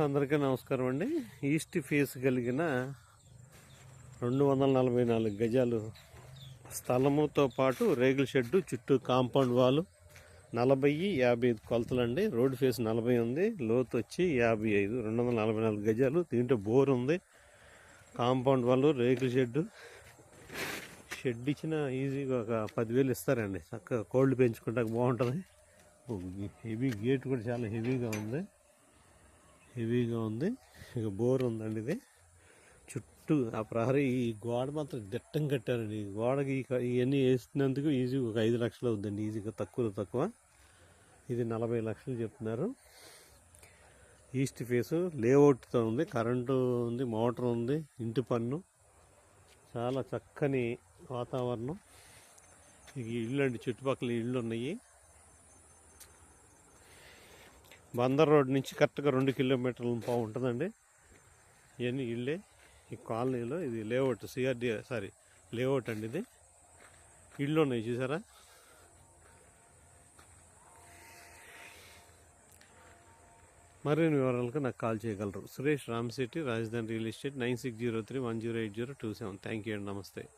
అందరికీ నమస్కారం అండి. ఈస్ట్ ఫేస్ కలిగిన రెండు వందల నలభై నాలుగు గజాలు స్థలముతో పాటు రేగుల షెడ్డు చుట్టూ కాంపౌండ్ వాల్ నలభై యాభై ఐదు కొలతలండి. రోడ్డు ఫేస్ నలభై ఉంది లోతు వచ్చి యాభై ఐదు. రెండు వందల నలభై నాలుగు గజాలు దీంట్లో బోర్ ఉంది. కాంపౌండ్ వాళ్ళు రేకుల షెడ్డు. షెడ్ ఇచ్చిన ఈజీగా ఒక పదివేలు ఇస్తారండి. చక్కగా కోళ్ళు పెంచుకుంటాక బాగుంటుంది. హెవీ గేట్ కూడా చాలా హెవీగా ఉంది. హెవీగా ఉంది. ఇక బోర్ ఉందండి ఇది. చుట్టూ ఆ ప్రహరీ ఈ గోడ మాత్రం దిట్టం కట్టారండి. ఈ గోడకి ఇవన్నీ వేసినందుకు ఈజీగా ఒక ఐదు లక్షలు అవుతుందండి ఈజీగా తక్కువ తక్కువ. ఇది నలభై లక్షలు చెప్తున్నారు. ఈస్ట్ ఫేసు లేఅవుట్తో ఉంది. కరెంటు ఉంది మోటార్ ఉంది ఇంటి పన్ను. చాలా చక్కని వాతావరణం. ఈ ఇల్లు అండి చుట్టుపక్కల ఇళ్ళు ఉన్నాయి బందర్ రోడ్ నుంచి కరెక్ట్గా రెండు కిలోమీటర్ల పా ఉంటుందండి. ఇవన్నీ ఇళ్ళే ఈ కాలనీలో ఇది లేఅవుట్ సిఆర్డి సారీ లేఅవుట్ అండి ఇది. ఇళ్ళు ఉన్నాయి చూసారా? మరిన్ని వివరాలకు నాకు కాల్ చేయగలరు. Suresh Ram city Rajadhani real estate nine six zero three one zero eight zero two seven. Thank you అండి. నమస్తే.